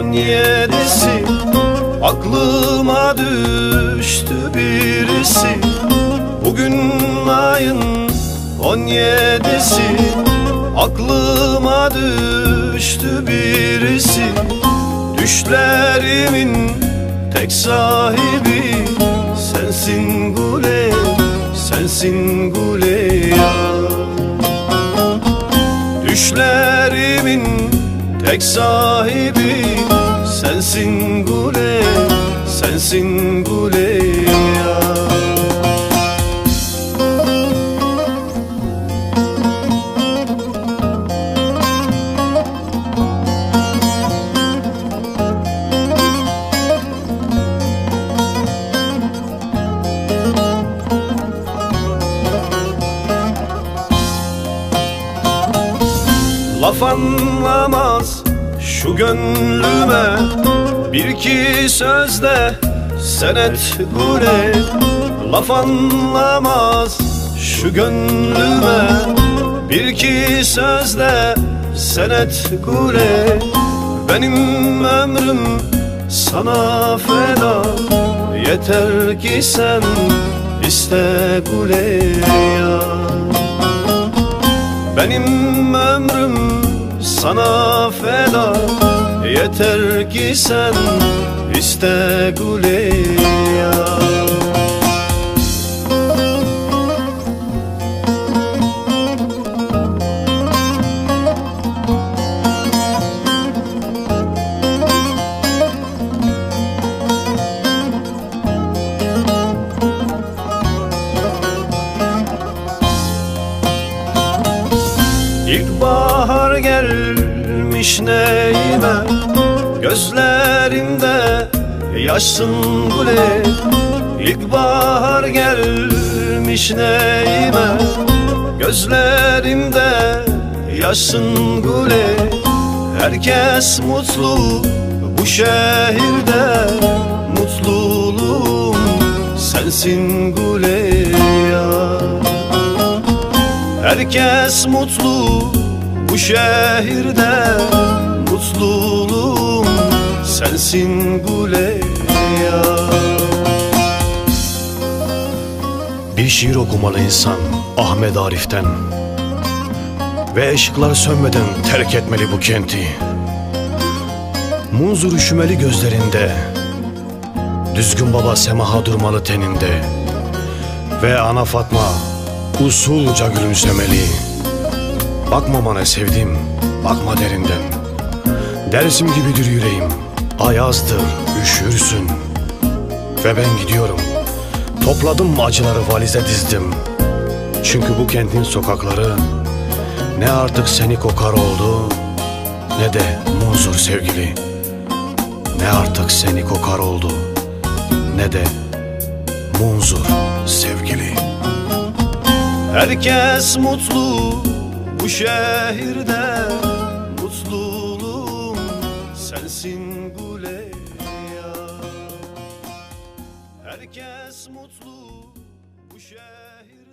on yedisi Aklıma düştü birisi. Bugün ayın on yedisi Aklıma düştü birisi. Düşlerimin tek sahibi Sensin Gule, sensin Gule ya. Düşlerimin tek sahibi Sensin Gule, sensin Gule ya. Laf anlamaz şu gönlüme Bir iki sözde senet gule Laf anlamaz. Şu gönlüme Bir iki sözde senet gule Benim ömrüm sana feda. Yeter ki sen iste gule ya. Benim ömrüm sana feda Yeter ki sen iste Gule gelmiş neyime? Gözlerinde yaşsın gule İlkbahar gelmiş neyime? Gözlerinde yaşsın gule Herkes mutlu bu şehirde. Mutluluğum sensin gule ya Herkes mutlu bu şehirde Mutluluğum sensin Gule ya Bir şiir okumalı insan Ahmet Arif'ten Ve ışıklar sönmeden terk etmeli bu kenti. Munzur üşümeli gözlerinde Düzgün baba semaha durmalı teninde Ve ana Fatma usulca gülümsemeli Bakma bana sevdim, bakma derinden. Dersim gibidir yüreğim, ayazdır, üşürsün. Ve ben gidiyorum, topladım acıları valize dizdim. Çünkü bu kentin sokakları Ne artık seni kokar oldu Ne de muzur sevgili. Ne artık seni kokar oldu Ne de munzur sevgili bu şehirde mutluluğum sensin Güleyya Herkes mutlu bu şehirde.